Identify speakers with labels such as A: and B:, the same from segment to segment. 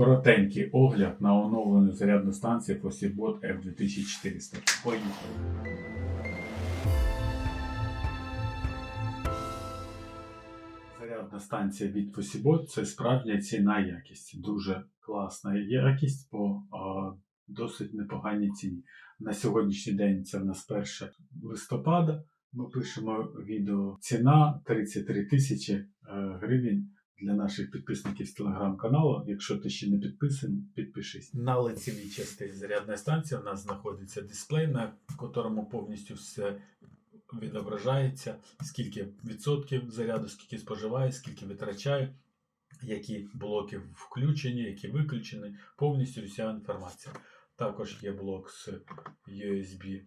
A: Коротенький огляд на оновлену зарядну станцію Fosibot F2400. Поїхали. Зарядна станція від Fosibot це справжня ціна якість. Дуже класна якість по а, досить непоганій ціні. На сьогоднішній день це в нас 1 листопада. Ми пишемо відео. Ціна 33 тисячі е, гривень для наших підписників з телеграм-каналу. Якщо ти ще не підписаний, підпишись. На лицевій частині зарядної станції у нас знаходиться дисплей, на якому повністю все відображається, скільки відсотків заряду, скільки споживає, скільки витрачає, які блоки включені, які виключені, повністю вся інформація. Також є блок з USB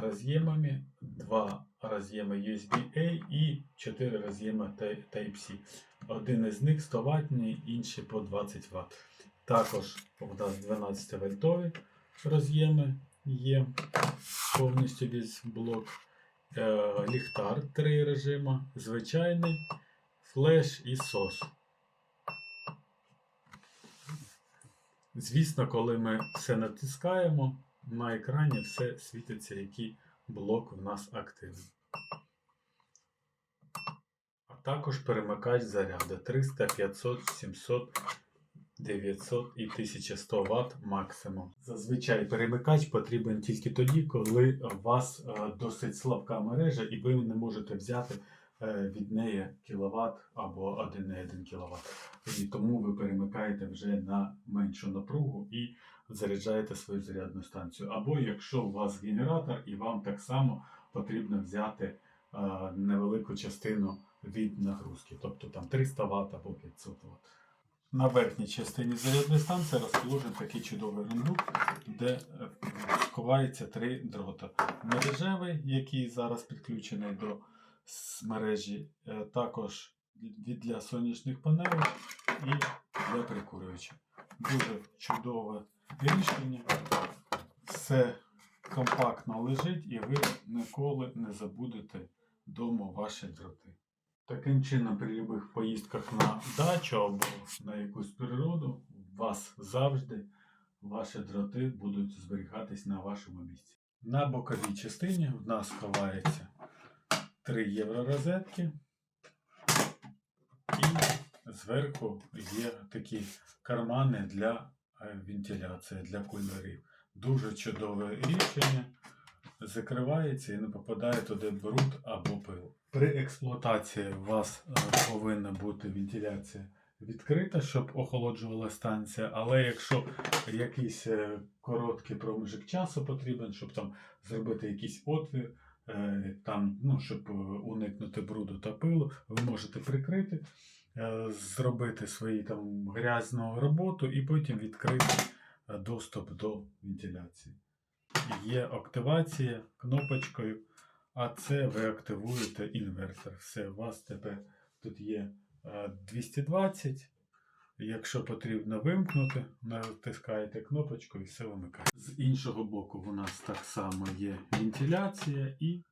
A: роз'ємами, два роз'єми USB-A і 4 роз'єми Type-C. Один із них 100 ваттний, інший по 20 Вт. Також у нас 12 вольтові роз'єми є повністю весь блок. Е, ліхтар, три режима, звичайний, флеш і SOS. Звісно, коли ми все натискаємо, на екрані все світиться, який блок в нас активний. А також перемикач заряду 300, 500, 700, 900 і 1100 Вт максимум. Зазвичай перемикач потрібен тільки тоді, коли у вас е, досить слабка мережа і ви не можете взяти від неї кіловат або 1,1 кВт. І тому ви перемикаєте вже на меншу напругу і заряджаєте свою зарядну станцію. Або якщо у вас генератор і вам так само потрібно взяти е, невелику частину від нагрузки, тобто там 300 Вт або 500 Вт. На верхній частині зарядної станції розположений такий чудовий ноутбук, де е, сховається три дрота. Мережевий, який зараз підключений до с- мережі, е, також для сонячних панелей і для прикурювача. Дуже чудове рішення. Все компактно лежить і ви ніколи не забудете вдома ваші дроти. Таким чином, при будь-яких поїздках на дачу або на якусь природу, у вас завжди ваші дроти будуть зберігатись на вашому місці. На боковій частині в нас ховається 3 євро розетки. І зверху є такі кармани для е, вентиляції, для кулерів. Дуже чудове рішення. Закривається і не попадає туди бруд або пил. При експлуатації у вас е, повинна бути вентиляція відкрита, щоб охолоджувала станція. Але якщо якийсь е, короткий проміжок часу потрібен, щоб там зробити якийсь отвір, там, ну, щоб е, уникнути бруду та пилу, ви можете прикрити, е, зробити свою там грязну роботу і потім відкрити е, доступ до вентиляції. Є активація кнопочкою, а це ви активуєте інвертор. Все, у вас тепер тут є е, 220. Якщо потрібно вимкнути, натискаєте кнопочку і все вимикає. З іншого боку, у нас так само є вентиляція і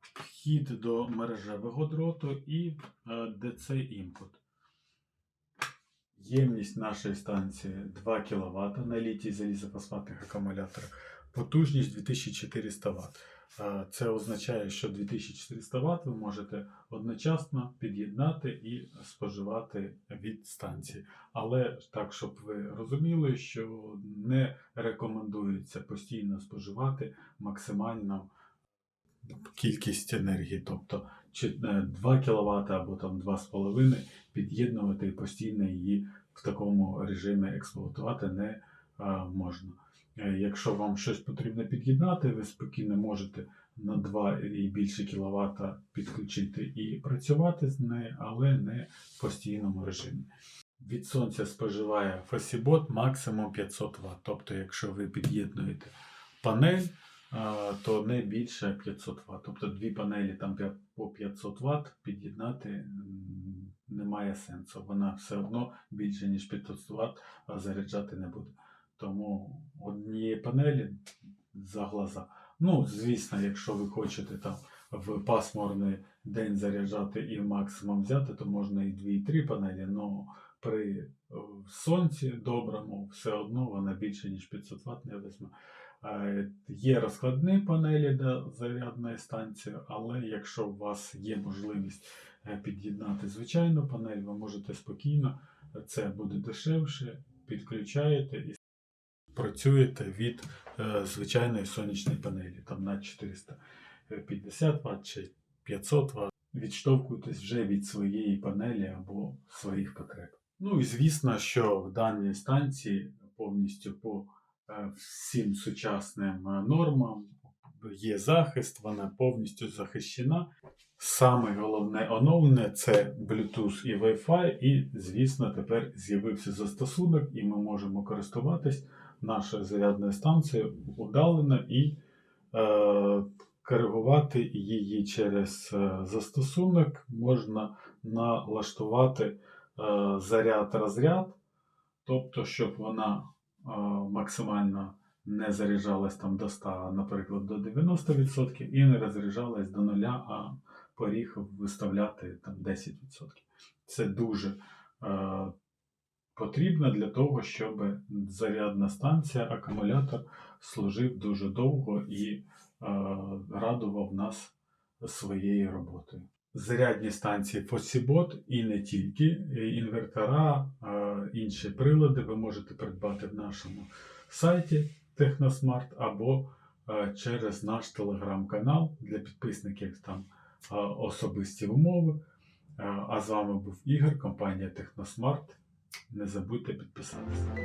A: вхід до мережевого дроту і е, DC input. Ємність нашої станції 2 кВт на літій залізофосфатних акумуляторах. Потужність 2400 Вт. Це означає, що 2400 Вт ви можете одночасно під'єднати і споживати від станції. Але так, щоб ви розуміли, що не рекомендується постійно споживати максимальну кількість енергії, тобто чи е, 2 кВт або там 2,5 під'єднувати і постійно її в такому режимі експлуатувати не можна. Е, Якщо вам щось потрібно під'єднати, ви спокійно можете на 2 і більше кВт підключити і працювати з нею, але не в постійному режимі. Від сонця споживає Fosibot максимум 500 Вт. Тобто, якщо ви під'єднуєте панель, то не більше 500 Вт. Тобто дві панелі там по 500 Вт під'єднати немає сенсу. Вона все одно більше ніж 500 Вт заряджати не буде. Тому однієї панелі за глаза. Ну, звісно, якщо ви хочете там в пасмурний день заряджати і максимум взяти, то можна і 2, і 3 панелі, але при е, сонці доброму все одно вона більше, ніж 500 Вт не візьме. Е, Є розкладні панелі до зарядної станції, але якщо у вас є можливість е, під'єднати звичайну панель, ви можете спокійно, це буде дешевше, підключаєте і працюєте від е, звичайної сонячної панелі, там на 450 Вт чи 500 Вт. Відштовхуєтесь вже від своєї панелі або своїх потреб. Ну і звісно, що в даній станції повністю по е, всім сучасним е, нормам є захист, вона повністю захищена. Саме головне оновлення це Bluetooth і Wi-Fi, і, звісно, тепер з'явився застосунок, і ми можемо користуватись нашою зарядною станцією удалено і е, коригувати її через е, застосунок. Можна налаштувати е, заряд-розряд, тобто, щоб вона е, максимально не заряджалась там до 100, а, наприклад, до 90% і не розряджалась до 0, а поріг виставляти там 10%. Це дуже е, потрібно для того, щоб зарядна станція, акумулятор служив дуже довго і е, радував нас своєю роботою. Зарядні станції Fosibot і не тільки е, інвертора, інші прилади ви можете придбати в нашому сайті Техносмарт або е, через наш телеграм-канал для підписників там особисті умови. А з вами був Ігор, компанія Техносмарт. Не забудьте підписатися.